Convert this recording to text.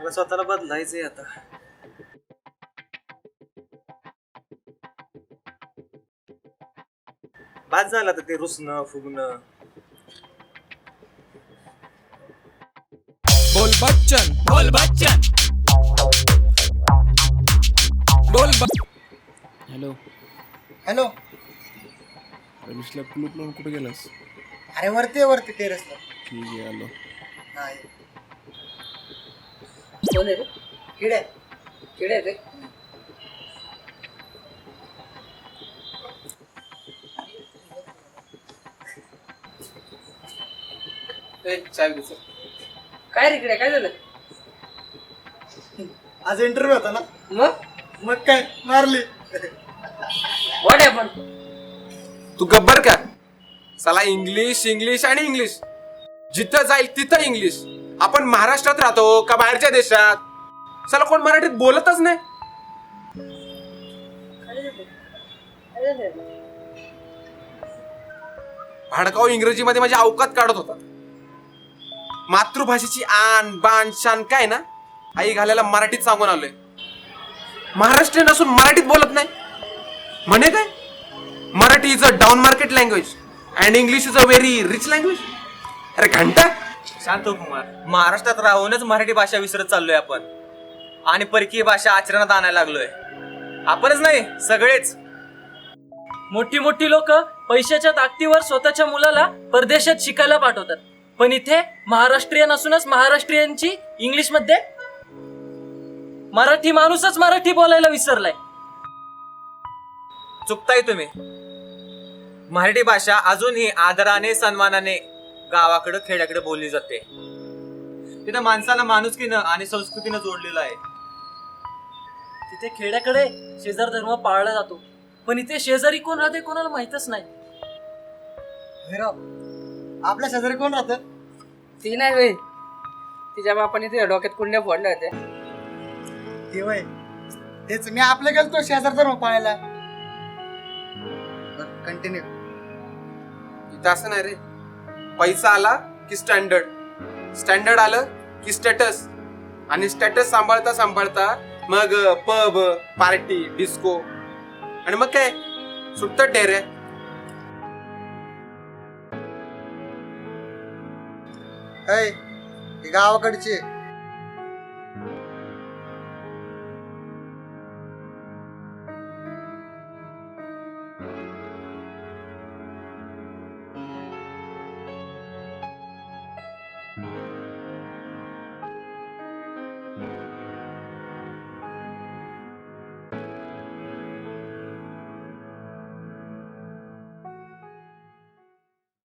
मला स्वतःला बदलायचंय आता. बाद झाला तर ते रुसणं फुगणं. बोल बच्चन बोल बच्चन. बोल हॅलो. हॅलो. अरे विश्ला क्लूप लावून कुठे गेलास? अरे वरती आहे, वरती टेरेसला. ठीक आहे आलो. हा ये. कोण आहे रे किडे किडे आहे रे काय रे किडे काय झालं? आज इंटरव्ह्यू होता ना? मग? मग काय मारली. वाट आहे पण तू गब्बर का? चला इंग्लिश इंग्लिश आणि इंग्लिश जिथं जाईल तिथं इंग्लिश आपण महाराष्ट्रात राहतो का बाहेरच्या देशात? चला कोण मराठीत बोलतच नाही. भाडकाव इंग्रजीमध्ये माझी अवकात काढत होता. मातृभाषेची आन बाण शान काय ना? आई घालायला मराठीत सांगून आलोय. महाराष्ट्रीयन असून मराठीत बोलत नाही. म्हणे काय? Marathi is a down market language and English is a very rich language अरे घंटा. शांत हो कुमार. महाराष्ट्रात राहूनच मराठी भाषा विसरत चाललोय आपण. आणि परकीय भाषा आचरणात आणायला लागलोय. आपणच नाही सगळेच. मोठी मोठी लोक पैशाच्या ताकदीवर स्वतःच्या मुलाला परदेशात शिकायला पाठवतात. पण इथे महाराष्ट्रीयन असूनच महाराष्ट्रीयनची इंग्लिशमध्ये मराठी माणूसच मराठी बोलायला विसरलाय. चुकताय तुम्ही. मराठी भाषा अजूनही आदराने सन्मानाने गावाकडे खेड्याकडे बोलली जाते. तिथं माणसाला माणुसकीनं आणि संस्कृतीनं जोडलेलं आहे. तिथे खेड्याकडे शेजार धर्म पाळला जातो. पण इथे शेजारी कोण राहते कोणाला माहितच नाही. भैरव आपल्या शेजारी कोण राहतं? ती नाही वे तिच्या बापाने तिच्या डोक्यात कुंड्या फोडल्या होत्या. ते वय तेच मी आपल्या गेलतो शेजार धर्म पाळायला. कंटिन्यू इथं असं नाही रे. पैसा आला की स्टँडर्ड स्टँडर्ड आलं की स्टेटस आणि स्टेटस सांभाळता सांभाळता मग पब पार्टी डिस्को आणि मग काय? सुटत ढेऱ्या ऐ ही